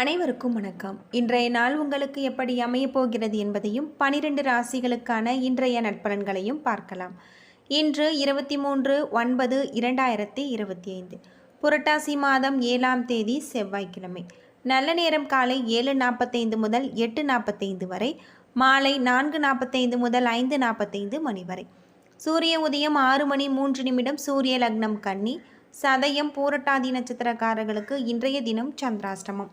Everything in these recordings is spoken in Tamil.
அனைவருக்கும் வணக்கம். இன்றைய நாள் உங்களுக்கு எப்படி அமையப் போகிறது என்பதையும் பனிரெண்டு ராசிகளுக்கான இன்றைய நட்பலன்களையும் பார்க்கலாம். இன்று இருபத்தி மூன்று ஒன்பது இரண்டாயிரத்தி இருபத்தி ஐந்து புரட்டாசி மாதம் ஏழாம் தேதி செவ்வாய்க்கிழமை. நல்ல நேரம் காலை ஏழு நாற்பத்தைந்து முதல் எட்டு நாற்பத்தைந்து வரை மாலை நான்கு நாற்பத்தைந்து முதல் ஐந்து நாற்பத்தைந்து மணி வரை. சூரிய உதயம் ஆறு மணி மூன்று நிமிடம் சூரிய லக்னம் கன்னி. சதயம் பூரட்டாதி நட்சத்திரக்காரர்களுக்கு இன்றைய தினம் சந்திராஷ்டமம்.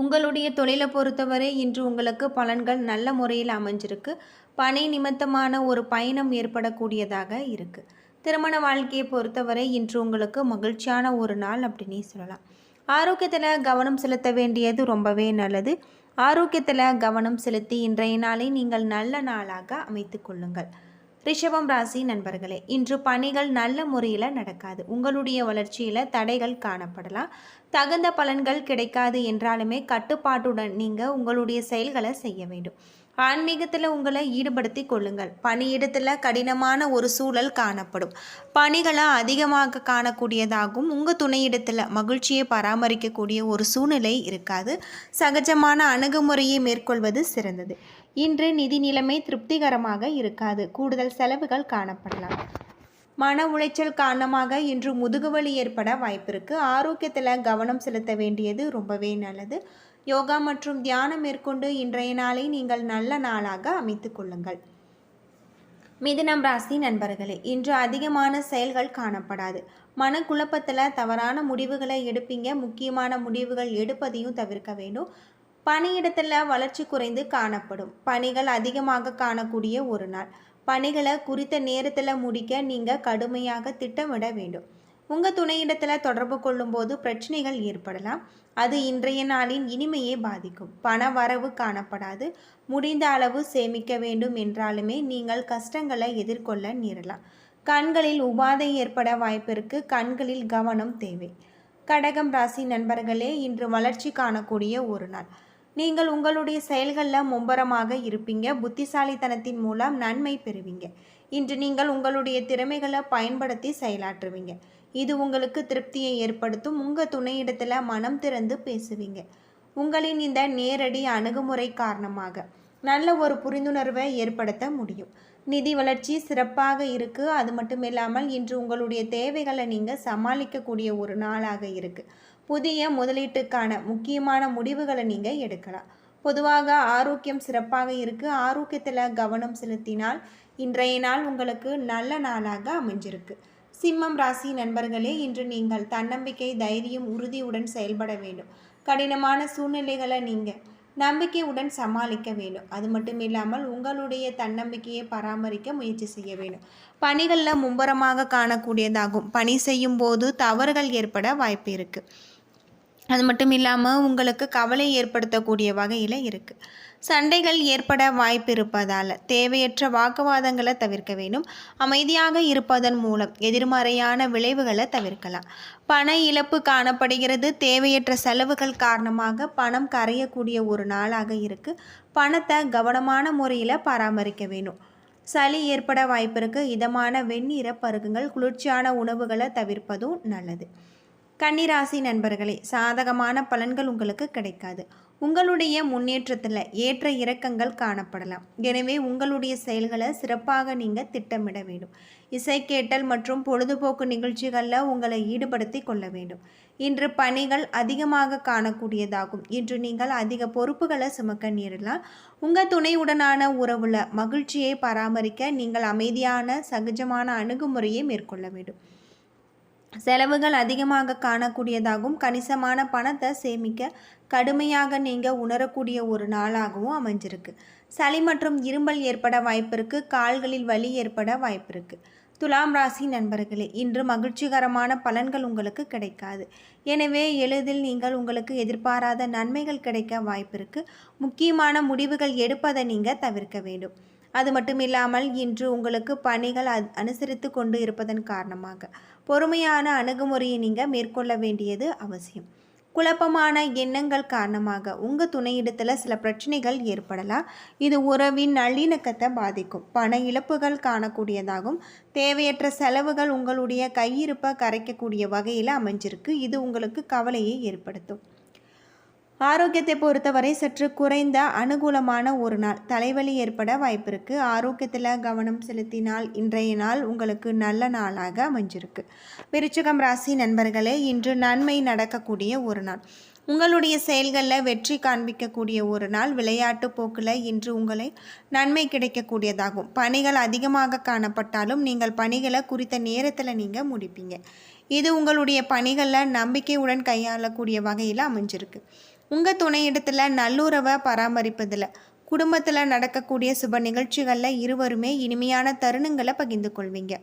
உங்களுடைய தொழிலை பொறுத்தவரை இன்று உங்களுக்கு பலன்கள் நல்ல முறையில் அமைஞ்சிருக்கு. பணி நிமித்தமான ஒரு பயணம் ஏற்படக்கூடியதாக இருக்குது திருமண வாழ்க்கையை பொறுத்தவரை இன்று உங்களுக்கு மகிழ்ச்சியான ஒரு நாள் அப்படின்னே சொல்லலாம். ஆரோக்கியத்தில் கவனம் செலுத்த வேண்டியது ரொம்பவே நல்லது. ஆரோக்கியத்தில் கவனம் செலுத்தி இன்றைய நாளை நீங்கள் நல்ல நாளாக அமைத்து கொள்ளுங்கள். ரிஷபம் ராசி நண்பர்களே இன்று பணிகள் நல்ல முறையில் நடக்காது. உங்களுடைய வளர்ச்சியில் தடைகள் காணப்படலாம். தகுந்த பலன்கள் கிடைக்காது என்றாலுமே கட்டுப்பாட்டுடன் நீங்கள் உங்களுடைய செயல்களை செய்ய வேண்டும். ஆன்மீகத்தில் உங்களை ஈடுபடுத்தி கொள்ளுங்கள். பணியிடத்தில் கடினமான ஒரு சூழல் காணப்படும். பணிகளை அதிகமாக காணக்கூடியதாகவும் உங்கள் துணையிடத்தில் மகிழ்ச்சியை பராமரிக்கக்கூடிய ஒரு சூழ்நிலை இருக்காது. சகஜமான அணுகுமுறையை மேற்கொள்வது சிறந்தது. இன்று நிதி நிலைமை திருப்திகரமாக இருக்காது. கூடுதல் செலவுகள் காணப்படலாம். மன உளைச்சல் காரணமாக இன்று முதுகுவலி ஏற்பட வாய்ப்பிருக்கு. ஆரோக்கியத்தில் கவனம் செலுத்த வேண்டியது ரொம்பவே நல்லது. யோகா மற்றும் தியானம் மேற்கொண்டு இன்றைய நாளை நீங்கள் நல்ல நாளாக அமைத்து கொள்ளுங்கள். மிதுனம் ராசி நண்பர்களே இன்று அதிகமான செயல்கள் காணப்படாது. மனக்குழப்பத்தில் தவறான முடிவுகளை எடுப்பீங்க. முக்கியமான முடிவுகள் எடுப்பதையும் தவிர்க்க வேண்டும். பணியிடத்தில் வளர்ச்சி குறைந்து காணப்படும். பணிகள் அதிகமாக காணக்கூடிய ஒரு நாள். பணிகளை குறித்த நேரத்தில் முடிக்க நீங்கள் கடுமையாக திட்டமிட வேண்டும். உங்கள் துணையிடத்தில் தொடர்பு கொள்ளும்போது பிரச்சனைகள் ஏற்படலாம். அது இன்றைய நாளின் இனிமையை பாதிக்கும். பண வரவு காணப்படாது. முடிந்த அளவு சேமிக்க வேண்டும் என்றாலுமே நீங்கள் கஷ்டங்களை எதிர்கொள்ள நேரலாம். கண்களில் உபாதை ஏற்பட வாய்ப்பிற்கு கண்களில் கவனம் தேவை. கடகம் ராசி நண்பர்களே இன்று வளர்ச்சி காணக்கூடிய ஒரு நாள். நீங்கள் உங்களுடைய செயல்களில் மும்பரமாக இருப்பீங்க. புத்திசாலித்தனத்தின் மூலம் நன்மை பெறுவீங்க. இன்று நீங்கள் உங்களுடைய திறமைகளை பயன்படுத்தி செயலாற்றுவீங்க. இது உங்களுக்கு திருப்தியை ஏற்படுத்தும். உங்கள் துணையிடத்தில் மனம் திறந்து பேசுவீங்க. உங்களின் இந்த நேரடி அணுகுமுறை காரணமாக நல்ல ஒரு புரிந்துணர்வை ஏற்படுத்த முடியும். நிதி வளர்ச்சி சிறப்பாக இருக்குது அது மட்டும் இல்லாமல் இன்று உங்களுடைய தேவைகளை நீங்கள் சமாளிக்கக்கூடிய ஒரு நாளாக இருக்குது புதிய முதலீட்டுக்கான முக்கியமான முடிவுகளை நீங்கள் எடுக்கலாம். பொதுவாக ஆரோக்கியம் சிறப்பாக இருக்குது ஆரோக்கியத்தில் கவனம் செலுத்தினால் இன்றைய நாள் உங்களுக்கு நல்ல நாளாக அமைஞ்சிருக்கு. சிம்மம் ராசி நண்பர்களே இன்று நீங்கள் தன்னம்பிக்கை தைரியம் உறுதியுடன் செயல்பட வேண்டும். கடினமான சூழ்நிலைகளை நீங்கள் நம்பிக்கையுடன் சமாளிக்க வேண்டும். அது மட்டும் இல்லாமல் உங்களுடைய தன்னம்பிக்கையை பராமரிக்க முயற்சி செய்ய வேண்டும். பணிகளில் மும்பரமாக காணக்கூடியதாகும். பணி செய்யும் போது தவறுகள் ஏற்பட வாய்ப்பு இருக்குது அது மட்டும் இல்லாமல் உங்களுக்கு கவலை ஏற்படுத்தக்கூடிய வகையில் இருக்குது சண்டைகள் ஏற்பட வாய்ப்பு இருப்பதால் தேவையற்ற வாக்குவாதங்களை தவிர்க்க வேண்டும். அமைதியாக இருப்பதன் மூலம் எதிர்மறையான விளைவுகளை தவிர்க்கலாம். பண இழப்பு காணப்படுகிறது. தேவையற்ற செலவுகள் காரணமாக பணம் கரையக்கூடிய ஒரு நாளாக இருக்குது பணத்தை கவனமான முறையில் பராமரிக்க வேணும் சளி ஏற்பட வாய்ப்பிருக்கு இதமான வெந்நீரை பருகுங்கள் குளிர்ச்சியான உணவுகளை தவிர்ப்பதும் நல்லது. கன்னிராசி நண்பர்களே சாதகமான பலன்கள் உங்களுக்கு கிடைக்காது. உங்களுடைய முன்னேற்றத்தில் ஏற்ற இறக்கங்கள் காணப்படலாம். எனவே உங்களுடைய செயல்களை சிறப்பாக நீங்கள் திட்டமிட வேண்டும். இசை கேட்டல் மற்றும் பொழுதுபோக்கு நிகழ்ச்சிகளில் உங்களை ஈடுபடுத்தி கொள்ள வேண்டும். இன்று பணிகள் அதிகமாக காணக்கூடியதாகும். இன்று நீங்கள் அதிக பொறுப்புகளை சுமக்க நேரலாம் உங்கள் துணையுடனான உறவுல மகிழ்ச்சியை பராமரிக்க நீங்கள் அமைதியான சகஜமான அணுகுமுறையை மேற்கொள்ள வேண்டும். செலவுகள் அதிகமாக காணக்கூடியதாகவும் கணிசமான பணத்தை சேமிக்க கடுமையாக நீங்கள் உணரக்கூடிய ஒரு நாளாகவும் அமைஞ்சிருக்கு. சளி மற்றும் இரும்பல் ஏற்பட வாய்ப்பிருக்கு. கால்களில் வலி ஏற்பட வாய்ப்பிருக்கு. துலாம் ராசி நண்பர்களே இன்று மகிழ்ச்சிகரமான பலன்கள் உங்களுக்கு கிடைக்காது. எனவே எளிதில் நீங்கள் உங்களுக்கு எதிர்பாராத நன்மைகள் கிடைக்க வாய்ப்பிருக்கு. முக்கியமான முடிவுகள் எடுப்பதை நீங்கள் தவிர்க்க வேண்டும். அது மட்டும் இல்லாமல் இன்று உங்களுக்கு பணிகள் அனுசரித்து கொண்டு இருப்பதன் காரணமாக. பொறுமையான அணுகுமுறையை நீங்கள் மேற்கொள்ள வேண்டியது அவசியம். குழப்பமான எண்ணங்கள் காரணமாக உங்கள் துணையிடத்தில் சில பிரச்சனைகள் ஏற்படலாம். இது உறவின் நல்லிணக்கத்தை பாதிக்கும். பண இழப்புகள் காணக்கூடியதாகும். தேவையற்ற செலவுகள் உங்களுடைய கையிருப்பை கரைக்கக்கூடிய வகையில் அமைஞ்சிருக்கு. இது உங்களுக்கு கவலையை ஏற்படுத்தும். ஆரோக்கியத்தை பொறுத்தவரை சற்று குறைந்த அனுகூலமான ஒரு நாள். தலைவலி ஏற்பட வாய்ப்பிருக்கு. ஆரோக்கியத்தில் கவனம் செலுத்தினால் இன்றைய நாள் உங்களுக்கு நல்ல நாளாக அமைஞ்சிருக்கு. விருச்சகம் ராசி நண்பர்களே இன்று நன்மை நடக்கக்கூடிய ஒரு நாள். உங்களுடைய செயல்களில் வெற்றி காண்பிக்கக்கூடிய ஒரு நாள். விளையாட்டு போக்கில் இன்று உங்களை நன்மை கிடைக்கக்கூடியதாகும். பணிகள் அதிகமாக காணப்பட்டாலும் நீங்கள் பணிகளை குறித்த நேரத்தில் நீங்கள் முடிப்பீங்க. இது உங்களுடைய பணிகளில் நம்பிக்கையுடன் கையாளக்கூடிய வகையில் அமைஞ்சிருக்கு. உங்கள் துணையிடத்தில் நல்லுறவை பராமரிப்பதில் குடும்பத்தில் நடக்கக்கூடிய சுப நிகழ்ச்சிகளில் இருவருமே இனிமையான தருணங்களை பகிர்ந்து கொள்வீங்க.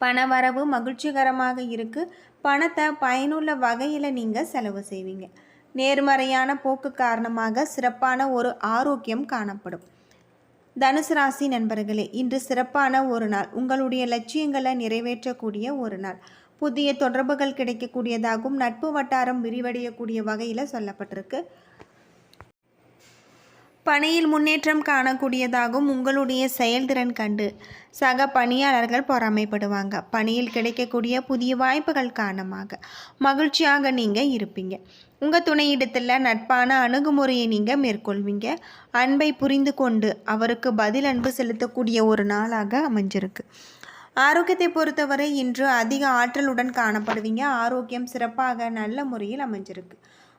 பணவரவு மகிழ்ச்சிகரமாக இருக்குது பணத்தை பயனுள்ள வகையில் நீங்கள் செலவு செய்வீங்க. நேர்மறையான போக்கு காரணமாக சிறப்பான ஒரு ஆரோக்கியம் காணப்படும். தனுசு ராசி நண்பர்களே இன்று சிறப்பான ஒரு நாள். உங்களுடைய லட்சியங்களை நிறைவேற்றக்கூடிய ஒரு நாள். புதிய தொடர்புகள் கிடைக்கக்கூடியதாகவும் நட்பு வட்டாரம் விரிவடையக்கூடிய வகையில் சொல்லப்பட்டிருக்கு. பணியில் முன்னேற்றம் காணக்கூடியதாகவும் உங்களுடைய செயல்திறன் கண்டு சக பணியாளர்கள் பொறாமைப்படுவாங்க. பணியில் கிடைக்கக்கூடிய புதிய வாய்ப்புகள் காரணமாக மகிழ்ச்சியாக நீங்கள் இருப்பீங்க. உங்கள் துணையிடத்தில் நட்பான அணுகுமுறையை நீங்கள் மேற்கொள்வீங்க. அன்பை புரிந்து கொண்டு அவருக்கு பதில் அன்பு செலுத்தக்கூடிய ஒரு நாளாக அமைஞ்சிருக்கு. ஆரோக்கியத்தை பொறுத்தவரை இன்று அதிக ஆற்றலுடன் காணப்படுவீங்க. ஆரோக்கியம் சிறப்பாக நல்ல முறையில் அமைஞ்சிருக்கு.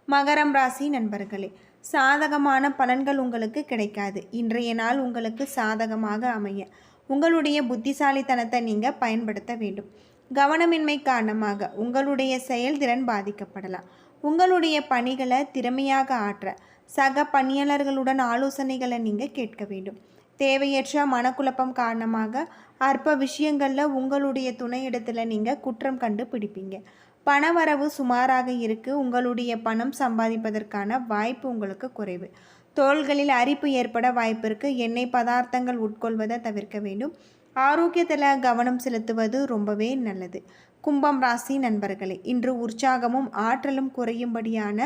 மகரம் ராசி நண்பர்களே சாதகமான பலன்கள் உங்களுக்கு கிடைக்காது. இன்றைய நாள் உங்களுக்கு சாதகமாக அமைய உங்களுடைய புத்திசாலித்தனத்தை நீங்கள் பயன்படுத்த வேண்டும். கவனமின்மை காரணமாக உங்களுடைய செயல்திறன் பாதிக்கப்படலாம். உங்களுடைய பணிகளை திறமையாக ஆற்ற சக பணியாளர்களுடன் ஆலோசனைகளை நீங்கள் கேட்க வேண்டும். தேவையற்ற மனக்குழப்பம் காரணமாக அற்ப விஷயங்களில் உங்களுடைய துணையிடத்தில் நீங்கள் குற்றம் கண்டு பிடிப்பீங்க பணவரவு சுமாராக இருக்கு. உங்களுடைய பணம் சம்பாதிப்பதற்கான வாய்ப்பு உங்களுக்கு குறைவு. தோள்களில் அரிப்பு ஏற்பட வாய்ப்பு இருக்கு. எண்ணெய் பதார்த்தங்கள் உட்கொள்வதை தவிர்க்க வேண்டும். ஆரோக்கியத்தில் கவனம் செலுத்துவது ரொம்பவே நல்லது. கும்பம் ராசி நண்பர்களே இன்று உற்சாகமும் ஆற்றலும் குறையும்படியான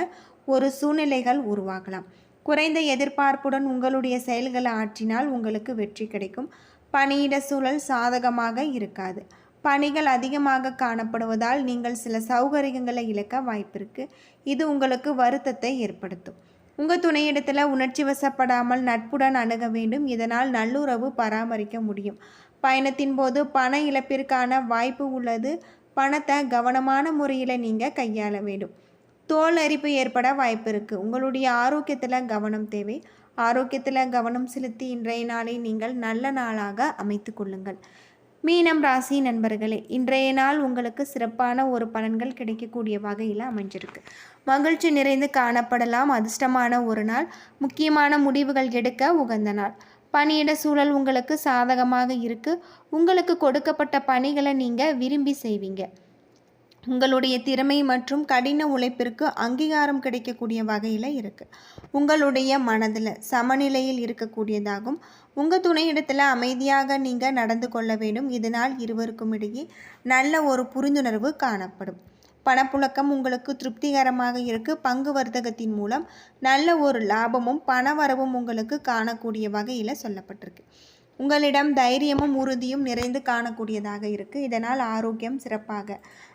ஒரு சூழ்நிலைகள் உருவாகலாம். குறைந்த எதிர்பார்ப்புடன் உங்களுடைய செயல்களை ஆற்றினால் உங்களுக்கு வெற்றி கிடைக்கும். பணியிட சூழல் சாதகமாக இருக்காது. பணிகள் அதிகமாக காணப்படுவதால் நீங்கள் சில சௌகரியங்களை இழக்க வாய்ப்பிருக்கு. இது உங்களுக்கு வருத்தத்தை ஏற்படுத்தும். உங்கள் துணையிடத்தில் உணர்ச்சி வசப்படாமல் நட்புடன் அணுக வேண்டும். இதனால் நல்லுறவு பராமரிக்க முடியும். பயணத்தின் போது பண இழப்பிற்கான வாய்ப்பு உள்ளது. பணத்தை கவனமான முறையில் நீங்கள் கையாள வேண்டும். தோல் அரிப்பு ஏற்பட வாய்ப்பு இருக்குது உங்களுடைய ஆரோக்கியத்தில் கவனம் தேவை. ஆரோக்கியத்தில் கவனம் செலுத்தி இன்றைய நாளை நீங்கள் நல்ல நாளாக அமைத்து கொள்ளுங்கள். மீனம் ராசி நண்பர்களே இன்றைய நாள் உங்களுக்கு சிறப்பான ஒரு பலன்கள் கிடைக்கக்கூடிய வகையில் அமைஞ்சிருக்கு. மகிழ்ச்சி நிறைந்து காணப்படலாம். அதிர்ஷ்டமான ஒரு நாள். முக்கியமான முடிவுகள் எடுக்க உகந்த நாள். பணியிட சூழல் உங்களுக்கு சாதகமாக இருக்குது உங்களுக்கு கொடுக்கப்பட்ட பணிகளை நீங்கள் விரும்பி செய்வீங்க. உங்களுடைய திறமை மற்றும் கடின உழைப்பிற்கு அங்கீகாரம் கிடைக்கக்கூடிய வகையில் இருக்குது உங்களுடைய மனதில் சமநிலையில் இருக்கக்கூடியதாகும். உங்கள் துணையிடத்தில் அமைதியாக நீங்கள் நடந்து கொள்ள வேண்டும். இதனால் இருவருக்கும் இடையே நல்ல ஒரு புரிந்துணர்வு காணப்படும். பணப்புழக்கம் உங்களுக்கு திருப்திகரமாக இருக்கு. பங்கு வர்த்தகத்தின் மூலம் நல்ல ஒரு லாபமும் பண வரவும் உங்களுக்கு காணக்கூடிய வகையில் சொல்லப்பட்டிருக்கு. உங்களிடம் தைரியமும் உறுதியும் நிறைந்து காணக்கூடியதாக இருக்குது இதனால் ஆரோக்கியம் சிறப்பாக